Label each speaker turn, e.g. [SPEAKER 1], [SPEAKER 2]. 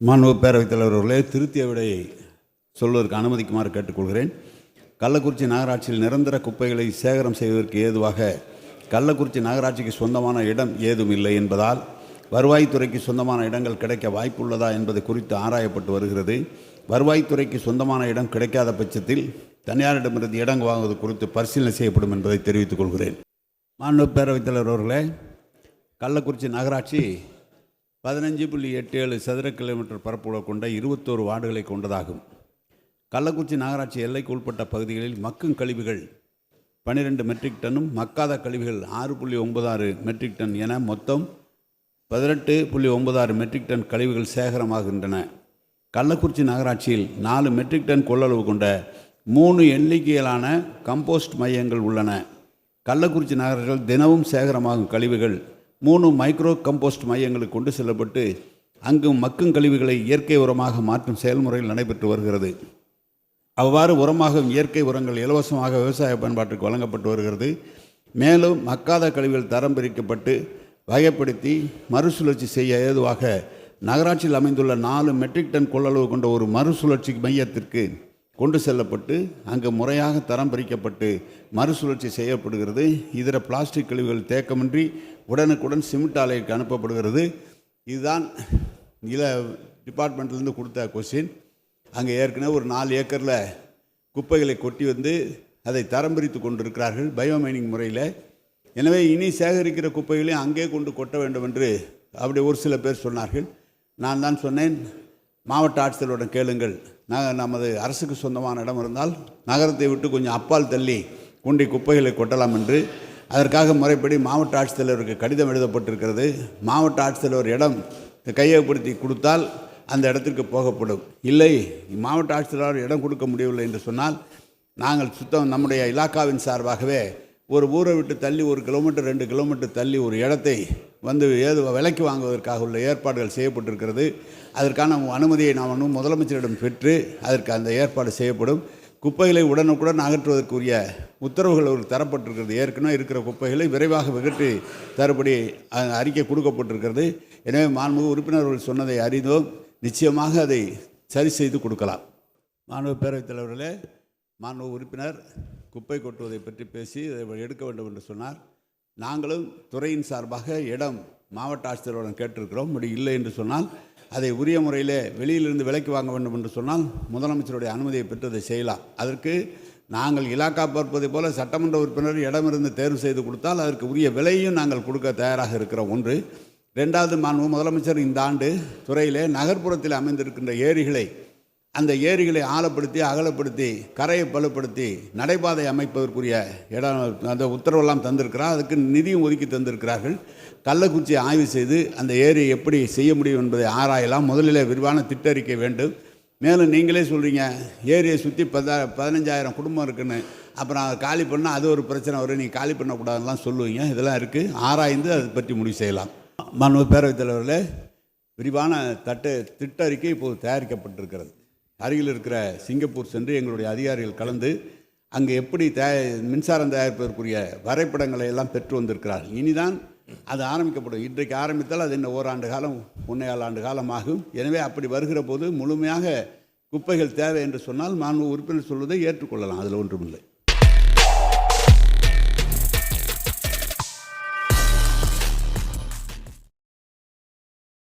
[SPEAKER 1] மாண்பு பேரவைத் தலைவர் அவர்களே திருத்திய விடையை சொல்வதற்கு அனுமதிக்குமாறு கேட்டுக்கொள்கிறேன். கள்ளக்குறிச்சி நகராட்சியில் நிரந்தர குப்பைகளை சேகரம் செய்வதற்கு ஏதுவாக கள்ளக்குறிச்சி நகராட்சிக்கு சொந்தமான இடம் ஏதும் இல்லை என்பதால் வருவாய்த்துறைக்கு சொந்தமான இடங்கள் கிடைக்க வாய்ப்புள்ளதா என்பது குறித்து ஆராயப்பட்டு வருகிறது. வருவாய்த்துறைக்கு சொந்தமான இடம் கிடைக்காத பட்சத்தில் தனியாரிடமிருந்து இடங்கு வாங்குவது குறித்து பரிசீலனை செய்யப்படும் என்பதை தெரிவித்துக் கொள்கிறேன். மாநில பேரவைத் தலைவர் அவர்களே கள்ளக்குறிச்சி நகராட்சி பதினஞ்சு புள்ளி எட்டு ஏழு சதுர கிலோமீட்டர் பரப்புள்ள கொண்ட இருபத்தோரு வார்டுகளை கொண்டதாகும். கள்ளக்குறிச்சி நகராட்சி எல்லைக்கு உட்பட்ட பகுதிகளில் மக்கும் கழிவுகள் பன்னிரெண்டு மெட்ரிக் டன்னும் மக்காத கழிவுகள் ஆறு புள்ளி ஒன்பதாறு மெட்ரிக் டன் என மொத்தம் பதினெட்டு புள்ளி ஒன்பதாறு மெட்ரிக் டன் கழிவுகள் சேகரமாகின்றன. கள்ளக்குறிச்சி நகராட்சியில் நாலு மெட்ரிக் டன் கொள்ளளவு கொண்ட மூணு எண்ணிக்கையிலான கம்போஸ்ட் மையங்கள் உள்ளன. கள்ளக்குறிச்சி நகரங்கள் தினமும் சேகரமாகும் கழிவுகள் மூணு மைக்ரோ கம்போஸ்ட் மையங்களுக்கு கொண்டு செல்லப்பட்டு அங்கு மக்கும் கழிவுகளை இயற்கை உரமாக மாற்றும் செயல்முறையில் நடைபெற்று வருகிறது. அவ்வாறு உரமாகும் இயற்கை உரங்கள் இலவசமாக விவசாய பயன்பாட்டுக்கு வழங்கப்பட்டு வருகிறது. மேலும் மக்காத கழிவுகள் தரம் பிரிக்கப்பட்டு வகைப்படுத்தி மறுசுழற்சி செய்ய ஏதுவாக நகராட்சியில் அமைந்துள்ள நாலு மெட்ரிக் டன் கொள்ளளவு கொண்ட ஒரு மறுசுழற்சி மையத்திற்கு கொண்டு செல்லப்பட்டு அங்கு முறையாக தரம் பிரிக்கப்பட்டு மறுசுழற்சி செய்யப்படுகிறது. இதர பிளாஸ்டிக் கழிவுகள் தேக்கமின்றி உடனுக்குடன் சிமெண்ட் ஆலைக்கு அனுப்பப்படுகிறது. இதுதான் நில டிபார்ட்மெண்ட்லேருந்து கொடுத்த கொஸ்டின். அங்கே ஏற்கனவே ஒரு நாலு ஏக்கரில் குப்பைகளை கொட்டி வந்து அதை தரம் பிரித்து கொண்டிருக்கிறார்கள் பயோமைனிங் முறையில். எனவே இனி சேகரிக்கிற குப்பைகளையும் அங்கே கொண்டு கொட்ட வேண்டும் என்று அப்படி ஒரு சில பேர் சொன்னார்கள். நான் தான் சொன்னேன். மாவட்ட ஆட்சியருடன் கேளுங்கள். நாங்கள் நமது அரசுக்கு சொந்தமான இடம் இருந்தால் நகரத்தை விட்டு கொஞ்சம் அப்பால் தள்ளி குண்டி குப்பைகளை கொட்டலாம் என்று. அதற்காக முறைப்படி மாவட்ட ஆட்சித்தலைவருக்கு கடிதம் எழுதப்பட்டிருக்கிறது. மாவட்ட ஆட்சித்தலைவர் இடம் கையகப்படுத்தி கொடுத்தால் அந்த இடத்திற்கு போகப்படும். இல்லை மாவட்ட ஆட்சித்தலைவர் இடம் கொடுக்க முடியவில்லை என்று சொன்னால் நாங்கள் சுத்தம் நம்முடைய இலாக்காவின் சார்பாகவே ஒரு ஊரை விட்டு தள்ளி ஒரு கிலோமீட்டர் ரெண்டு கிலோமீட்டர் தள்ளி ஒரு இடத்தை வந்து ஏது விலைக்கு வாங்குவதற்காக உள்ள ஏற்பாடுகள் செய்யப்பட்டிருக்கிறது. அதற்கான அனுமதியை நாம் இன்னும் முதலமைச்சரிடம் பெற்று அதற்கு அந்த ஏற்பாடு செய்யப்படும். குப்பைகளை உடனுக்குடன் அகற்றுவதற்குரிய உத்தரவுகள் ஒரு தரப்பட்டிருக்கிறது. ஏற்கனவே இருக்கிற குப்பைகளை விரைவாக விகற்றி தருபடி அறிக்கை கொடுக்கப்பட்டிருக்கிறது. எனவே மாண்புமிகு உறுப்பினர்கள் சொன்னதை அறிந்தோம். நிச்சயமாக அதை சரி செய்து கொடுக்கலாம். மாணவ பேரவைத் தலைவர்களே மாணவ உறுப்பினர் குப்பை கொட்டுவதை பற்றி பேசி இதை எடுக்க வேண்டும் என்று சொன்னார். நாங்களும் துறையின் சார்பாக இடம் மாவட்ட ஆட்சியருடன் கேட்டிருக்கிறோம். அப்படி இல்லை என்று சொன்னால் அதை உரிய முறையில் வெளியிலிருந்து விலைக்கு வாங்க வேண்டும் என்று சொன்னால் முதலமைச்சருடைய அனுமதியை பெற்று அதை செய்யலாம். அதற்கு நாங்கள் இலாக்கா பார்ப்பதை போல சட்டமன்ற உறுப்பினர் இடமிருந்து தேர்வு செய்து கொடுத்தால் அதற்கு உரிய விலையும் நாங்கள் கொடுக்க தயாராக இருக்கிறோம். ஒன்று. ரெண்டாவது மாண்பு முதலமைச்சர் இந்த ஆண்டு துறையிலே நகர்ப்புறத்தில் அமைந்திருக்கின்ற ஏரிகளை அந்த ஏரிகளை ஆழப்படுத்தி அகலப்படுத்தி கரையை பலப்படுத்தி நடைபாதை அமைப்பதற்குரிய இடம் அந்த உத்தரவெல்லாம் தந்திருக்கிறார். அதுக்கு நிதியும் ஒதுக்கி தந்திருக்கிறார்கள். கள்ளக்குறிச்சியை ஆய்வு செய்து அந்த ஏரியை எப்படி செய்ய முடியும் என்பதை ஆராயலாம். முதலில் விரிவான திட்டறிக்கை வேண்டும். மேலும் நீங்களே சொல்கிறீங்க ஏரியை சுற்றி பத பதினஞ்சாயிரம் குடும்பம் இருக்குன்னு. அப்புறம் அதை காலி பண்ணால் அது ஒரு பிரச்சனை வரும். நீ காலி பண்ணக்கூடாதுலாம் சொல்லுவீங்க. இதெல்லாம் இருக்குது ஆராய்ந்து அதை பற்றி முடிவு செய்யலாம். மாண்பு பேரவைத் தலைவர்களே விரிவான தட்டு திட்ட அறிக்கை இப்போது தயாரிக்கப்பட்டிருக்கிறது. அருகில் இருக்கிற சிங்கப்பூர் சென்று எங்களுடைய அதிகாரிகள் கலந்து அங்கே எப்படி தயா மின்சாரம் தயாரிப்பதற்குரிய வரைபடங்களை எல்லாம் பெற்று வந்திருக்கிறார் இனிதான் அது ஆரம்பிக்கப்படும். இன்றைக்கு ஆரம்பித்தால் அது இன்னும் ஓராண்டு காலம் ஒன்றேகால் ஆண்டு காலம் ஆகும் எனவே அப்படி வருகிற போது முழுமையாக குப்பைகள் தேவை என்று சொன்னால் மாண்பு உறுப்பினர் சொல்வதை ஏற்றுக்கொள்ளலாம். அதில் ஒன்றுமில்லை.